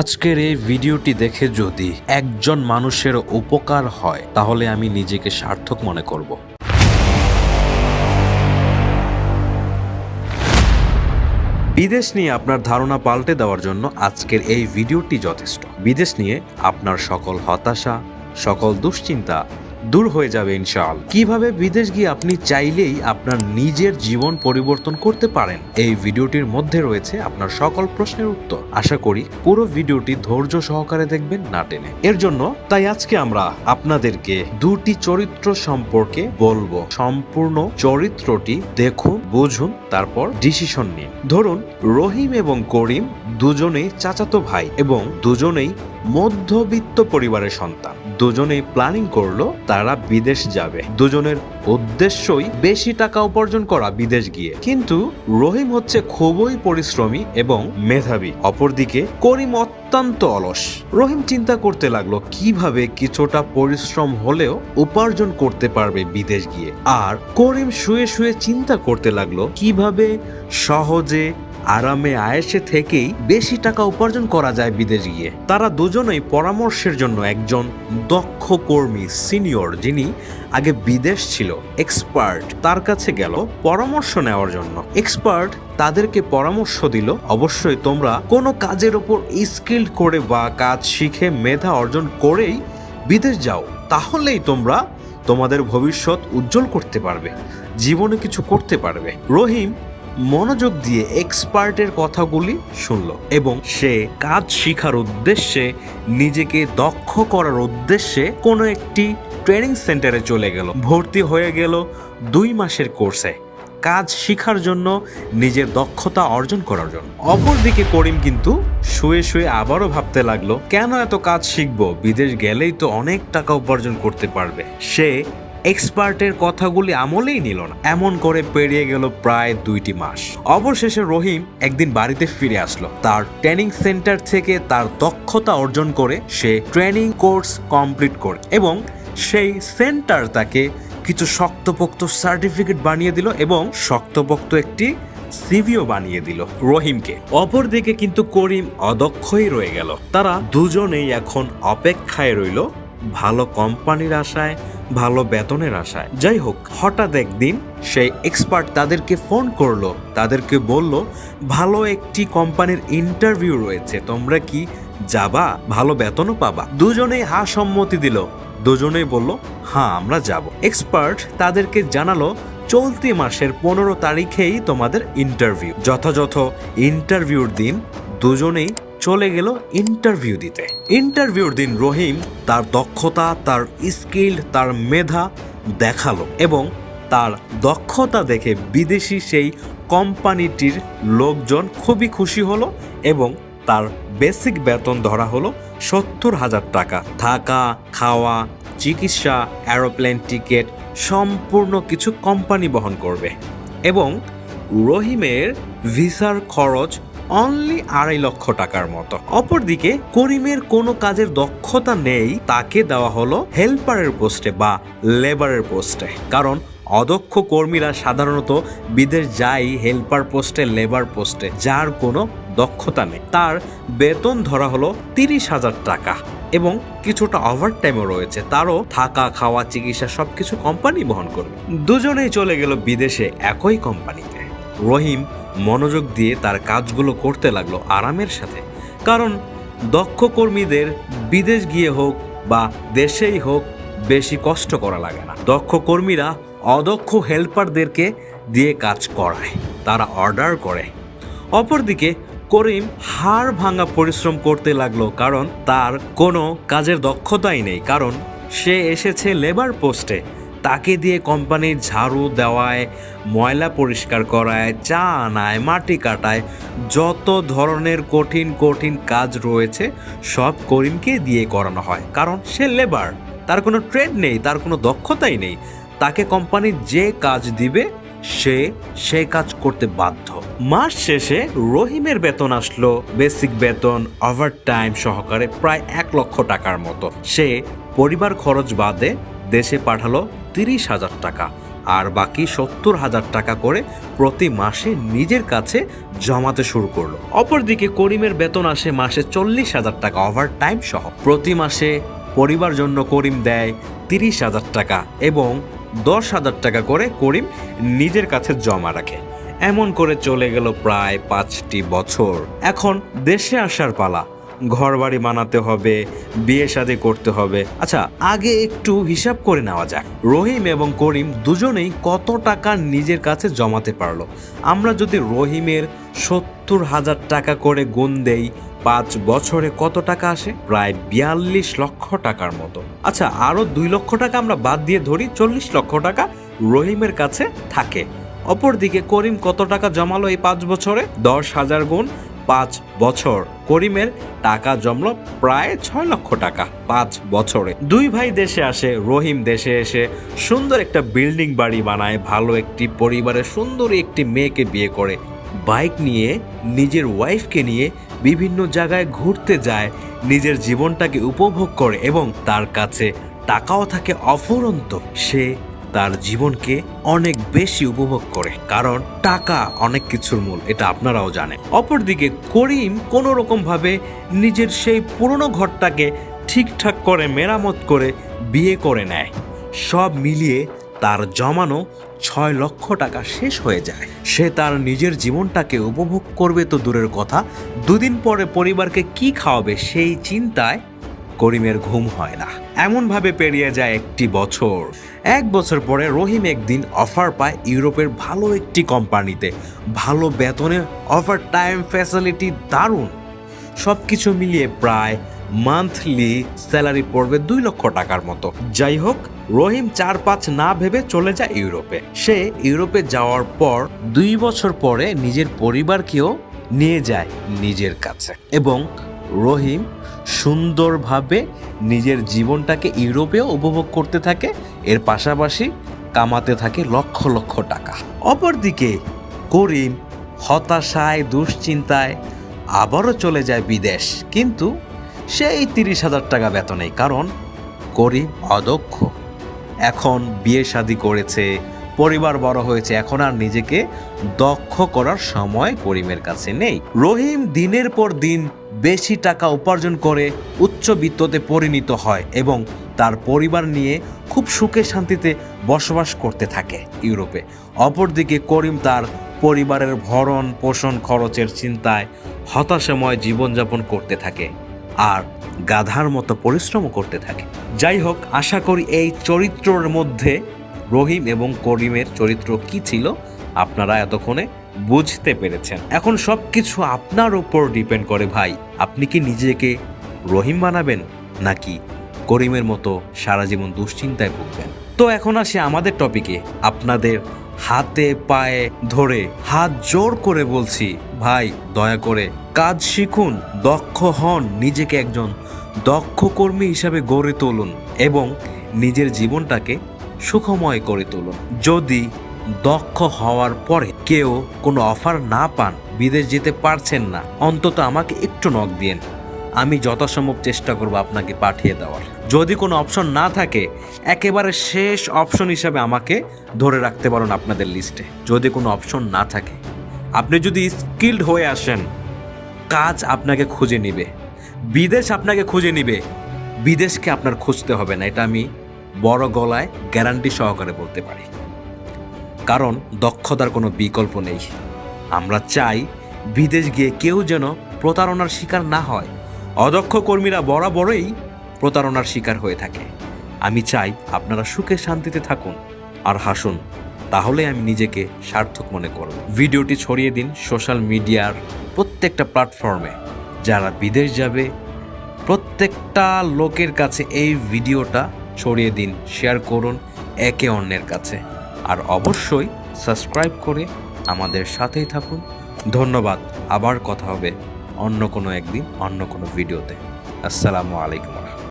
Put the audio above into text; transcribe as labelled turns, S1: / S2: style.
S1: আজকের এই ভিডিওটি দেখে যদি একজন মানুষের উপকার হয়, তাহলে আমি নিজেকে সার্থক মনে করব। বিদেশ নিয়ে আপনার ধারণা পাল্টে দেওয়ার জন্য আজকের এই ভিডিওটি যথেষ্ট। বিদেশ নিয়ে আপনার সকল হতাশা, সকল দুশ্চিন্তা দূর হয়ে যাবে ইনশাল কীভাবে বিদেশ গিয়ে আপনি চাইলেই আপনার নিজের জীবন পরিবর্তন করতে পারেন? এই ভিডিওটির মধ্যে রয়েছে আপনার সকল প্রশ্নের উত্তর। আশা করি পুরো ভিডিওটি ধৈর্য সহকারে দেখবেন না টেনে। এর জন্য তাই আজকে আমরা আপনাদেরকে দুটি চরিত্র সম্পর্কে বলব। সম্পূর্ণ চরিত্রটি দেখুন, বুঝুন, তারপর ডিসিশন নিন। ধরুন, রহিম এবং করিম দুজনেই চাচাতো ভাই এবং দুজনেই মধ্যবিত্ত পরিবারের সন্তান। দুজনেই প্ল্যানিং করল, তারা বিদেশ যাবে। দুজনের উদ্দেশ্যই বেশি টাকা উপার্জন করা বিদেশ গিয়ে। কিন্তু রহিম হচ্ছে খুবই পরিশ্রমী এবং মেধাবী। অপরদিকে করিম অত্যন্ত অলস। রহিম চিন্তা করতে লাগল, কীভাবে কিছুটা পরিশ্রম হলেও উপার্জন করতে পারবে বিদেশ গিয়ে। আর করিম শুয়ে শুয়ে চিন্তা করতে লাগল, কীভাবে সহজে আরামে আয়েসে থেকেই বেশি টাকা উপার্জন করা যায় বিদেশ গিয়ে। তারা দুজনেই পরামর্শের জন্য একজন দক্ষ কর্মী, সিনিয়র, যিনি আগে বিদেশ ছিল, এক্সপার্ট, তার কাছে গেল পরামর্শ নেওয়ার জন্য। এক্সপার্ট তাদেরকে পরামর্শ দিল, অবশ্যই তোমরা কোনো কাজের ওপর স্কিল্ড করে বা কাজ শিখে মেধা অর্জন করেই বিদেশ যাও। তাহলেই তোমরা তোমাদের ভবিষ্যৎ উজ্জ্বল করতে পারবে, জীবনে কিছু করতে পারবে। রহিম মনোযোগ দিয়ে এক্সপার্টের কথাগুলি শুনল এবং সে কাজ শিখার উদ্দেশ্যে নিজেকে দক্ষ করার উদ্দেশ্যে কোনো একটি ট্রেনিং সেন্টারে চলে গেল। ভর্তি হয়ে গেল দুই মাসের কোর্সে কাজ শিখার জন্য নিজের দক্ষতা অর্জন করার জন্য। অপরদিকে করিম কিন্তু শুয়ে শুয়ে আবারও ভাবতে লাগল, কেন এত কাজ শিখব? বিদেশ গেলেই তো অনেক টাকা উপার্জন করতে পারবে। সে এক্সপার্টের কথাগুলি আমলেই নিল না। এমন করে পেরিয়ে গেল প্রায় দুইটি মাস। অবশেষে রহিম একদিন বাড়িতে ফিরে আসলো। তার ট্রেনিং সেন্টার থেকে তার দক্ষতা অর্জন করে সে ট্রেনিং কোর্স কমপ্লিট করে এবং সেই সেন্টার তাকে কিছু শক্তপোক্ত সার্টিফিকেট বানিয়ে দিল এবং শক্তপোক্ত একটি সিভিও বানিয়ে দিল রহিমকে। অপরদিকে কিন্তু করিম অদক্ষই রয়ে গেল। তারা দুজনেই এখন অপেক্ষায় রইল ভালো কোম্পানির আশায় ভালো বেতনের আশায়। যাই হোক হঠাৎ একদিন সেই এক্সপার্ট তাদেরকে ফোন করল। তাদেরকে বলল, ভালো একটি কোম্পানির ইন্টারভিউ রয়েছে। তোমরা কি যাবা? ভালো বেতনও পাবা? দুজনেই হা সম্মতি দিল। দুজনেই বলল হ্যাঁ আমরা যাব। এক্সপার্ট তাদেরকে জানালো, চলতি মাসের পনেরো তারিখেই তোমাদের ইন্টারভিউ যথাযথ ইন্টারভিউর দিন দুজনেই চলে গেল ইন্টারভিউ দিতে। ইন্টারভিউর দিন রহিম তার দক্ষতা, তার স্কিল তার মেধা দেখাল এবং তার দক্ষতা দেখে বিদেশি সেই কোম্পানিটির লোকজন খুবই খুশি হলো এবং তার বেসিক বেতন ধরা হলো সত্তর হাজার টাকা। থাকা, খাওয়া, চিকিৎসা অ্যারোপ্লেন টিকিট সম্পূর্ণ কিছু কোম্পানি বহন করবে। এবং রহিমের ভিসার খরচ অনলি আড়াই লক্ষ টাকার মতো। অপরদিকে, করিমের কোনো কাজের দক্ষতা নেই, তাকে দেওয়া হলো হেল্পারের পোস্টে বা লেবারের পোস্টে। কারণ, অদক্ষ কর্মীরা সাধারণত বিদেশ যায় হেল্পার পোস্টে, লেবার পোস্টে, যার কোনো দক্ষতা নেই। তার বেতন ধরা হলো তিরিশ হাজার টাকা। এবং কিছুটা ওভার টাইমও রয়েছে। তারও থাকা, খাওয়া, চিকিৎসা সবকিছু কোম্পানি বহন করবে। দুজনেই চলে গেল বিদেশে একই কোম্পানিতে রহিম মনোযোগ দিয়ে তার কাজগুলো করতে লাগল আরামের সাথে। কারণ দক্ষ কর্মীদের বিদেশ গিয়ে হোক বা দেশেই হোক, বেশি কষ্ট করা লাগে না। দক্ষ কর্মীরা অদক্ষ হেল্পারদেরকে দিয়ে কাজ করায়, তারা অর্ডার করে। অপরদিকে করিম হাড় ভাঙা পরিশ্রম করতে লাগল কারণ তার কোনো কাজের দক্ষতাই নেই, কারণ সে এসেছে লেবার পোস্টে। তাকে দিয়ে কোম্পানির ঝাড়ু দেওয়ায়, ময়লা পরিষ্কার করায়, চা আনায়, মাটি কাটায়, যত ধরনের কঠিন কঠিন কাজ রয়েছে, সব করিমকে দিয়ে করানো হয়। কারণ সে লেবার, তার কোনো ট্রেড নেই, তার কোনো দক্ষতাই নেই। তাকে কোম্পানি যে কাজ দিবে, সে সে কাজ করতে বাধ্য। মাস শেষে রহিমের বেতন আসলো, বেসিক বেতন ওভার টাইম সহকারে প্রায় এক লক্ষ টাকার মতো। সে পরিবার খরচ বাদে দেশে পাঠালো তিরিশ হাজার টাকা আর বাকি সত্তর হাজার টাকা করে প্রতি মাসে নিজের কাছে জমাতে শুরু করল। অপরদিকে করিমের বেতন আসে মাসে চল্লিশ হাজার টাকা ওভার টাইম সহ। প্রতি মাসে পরিবার জন্য করিম দেয় তিরিশ হাজার টাকা এবং দশ হাজার টাকা করে করিম নিজের কাছে জমা রাখে। এমন করে চলে গেল প্রায় পাঁচটি বছর। এখন দেশে আসার পালা। ঘর বাড়ি বানাতে হবে বিয়ে শাদী করতে হবে। আচ্ছা আগে একটু হিসাব করে নেওয়া যাক। রহিম এবং করিম দুজনেই কত টাকা নিজের কাছে জমাতে পারল? আমরা যদি রহিমের সত্তর হাজার টাকা করে গুণ দেই, পাঁচ বছরে কত টাকা আসে? প্রায় বিয়াল্লিশ লক্ষ টাকার মতো। আচ্ছা আরও দুই লক্ষ টাকা আমরা বাদ দিয়ে ধরি, চল্লিশ লক্ষ টাকা রহিমের কাছে থাকে। অপরদিকে করিম কত টাকা জমালো এই পাঁচ বছরে? দশ হাজার গুণ পাঁচ বছর। করিমের টাকা জমলো প্রায় ছয় লক্ষ টাকা পাঁচ বছরে। দুই ভাই দেশে আসে, রহিম দেশে এসে সুন্দর একটা বিল্ডিং বাড়ি বানায়, ভালো একটি পরিবারে সুন্দর একটি মেয়েকে বিয়ে করে। বাইক নিয়ে, নিজের ওয়াইফকে নিয়ে বিভিন্ন জায়গায় ঘুরতে যায়, নিজের জীবনটাকে উপভোগ করে এবং তার কাছে টাকাও থাকে অফুরন্ত। সে তার জীবনকে অনেক বেশি উপভোগ করে, কারণ টাকা অনেক কিছুর মূল, এটা আপনারাও জানেন। অপরদিকে করিম কোনো রকম ভাবে নিজের সেই পুরনো ঘরটাকে ঠিকঠাক করে, মেরামত করে বিয়ে করে নেয়। সব মিলিয়ে তার জমানো ছয় লক্ষ টাকা শেষ হয়ে যায়। সে তার নিজের জীবনটাকে উপভোগ করবে তো দূরের কথা। দুদিন পরে পরিবারকে কি খাওয়াবে সেই চিন্তায় করিমের ঘুম হয় না। এমনভাবে পেরিয়ে যায় একটি বছর। এক বছর পরে রহিম একদিন অফার পায় ইউরোপের ভালো একটি কোম্পানিতে। ভালো বেতনে অফার টাইম ফ্যাসিলিটি দারুণ। সব কিছু মিলিয়ে প্রায় মান্থলি স্যালারি পড়বে দুই লক্ষ টাকার মতো। যাই হোক, রহিম চার পাঁচ না ভেবে চলে যায় ইউরোপে। সে ইউরোপে যাওয়ার পর দুই বছর পরে নিজের পরিবারকেও নিয়ে যায় নিজের কাছে। এবং রহিম সুন্দরভাবে নিজের জীবনটাকে ইউরোপেও উপভোগ করতে থাকে, এর পাশাপাশি কামাতে থাকে লক্ষ লক্ষ টাকা। অপরদিকে করিম হতাশায়, দুশ্চিন্তায় আবারও চলে যায় বিদেশ, কিন্তু সেই তিরিশ হাজার টাকা বেতনেই কারণ করিম অদক্ষ। এখন বিয়ে শাদি করেছে, পরিবার বড় হয়েছে, এখন আর নিজেকে দক্ষ করার সময় করিমের কাছে নেই। রহিম দিনের পর দিন বেশি টাকা উপার্জন করে উচ্চবিত্ততে পরিণত হয় এবং তার পরিবার নিয়ে খুব সুখে শান্তিতে বসবাস করতে থাকে ইউরোপে। অপরদিকে করিম তার পরিবারের ভরণ পোষণ খরচের চিন্তায় হতাশাময় জীবনযাপন করতে থাকে আর গাধার মতো পরিশ্রমও করতে থাকে। যাই হোক, আশা করি এই চরিত্রের মধ্যে রহিম এবং করিমের চরিত্র কি ছিল আপনারা এতক্ষণে বুঝতে পেরেছেন। এখন সব কিছু আপনার ওপর ডিপেন্ড করে ভাই। আপনি কি নিজেকে রহিম বানাবেন নাকি করিমের মতো সারা জীবন দুশ্চিন্তায় ভুগবেন? তো এখন আসে আমাদের টপিকে আপনাদের হাতে পায়ে ধরে হাত জোর করে বলছি, ভাই, দয়া করে কাজ শিখুন, দক্ষ হন, নিজেকে একজন দক্ষ কর্মী হিসাবে গড়ে তুলুন এবং নিজের জীবনটাকে সুখময় করে তুলুন। যদি দক্ষ হওয়ার পরে কেউ কোনো অফার না পান, বিদেশ যেতে পারছেন না। অন্তত আমাকে একটু নক দিন আমি যথাসম্ভব চেষ্টা করব আপনাকে পাঠিয়ে দেওয়ার। যদি কোনো অপশন না থাকে, একেবারে শেষ অপশন হিসাবে আমাকে ধরে রাখতে পারেন আপনাদের লিস্টে যদি কোনো অপশন না থাকে। আপনি যদি স্কিল্ড হয়ে আসেন, কাজ আপনাকে খুঁজে নিবে। বিদেশ আপনাকে খুঁজে নিবে। বিদেশকে আপনার খুঁজতে হবে না, এটা আমি বড় গলায় গ্যারান্টি সহকারে বলতে পারি। কারণ দক্ষতার কোনো বিকল্প নেই। আমরা চাই বিদেশ গিয়ে কেউ যেন প্রতারণার শিকার না হয়। অদক্ষ কর্মীরা বরাবরই প্রতারণার শিকার হয়ে থাকে। আমি চাই আপনারা সুখে শান্তিতে থাকুন। আর হাসুন, তাহলে আমি নিজেকে সার্থক মনে করব। ভিডিওটি ছড়িয়ে দিন সোশ্যাল মিডিয়ার প্রত্যেকটা প্ল্যাটফর্মে। যারা বিদেশ যাবে, প্রত্যেকটা লোকের কাছে এই ভিডিওটা ছড়িয়ে দিন, শেয়ার করুন, একে অন্যের কাছে। আর অবশ্যই সাবস্ক্রাইব করে আমাদের সাথেই থাকুন। ধন্যবাদ, আবার কথা হবে অন্য কোনো একদিন, অন্য কোনো ভিডিওতে। আসসালামু আলাইকুম।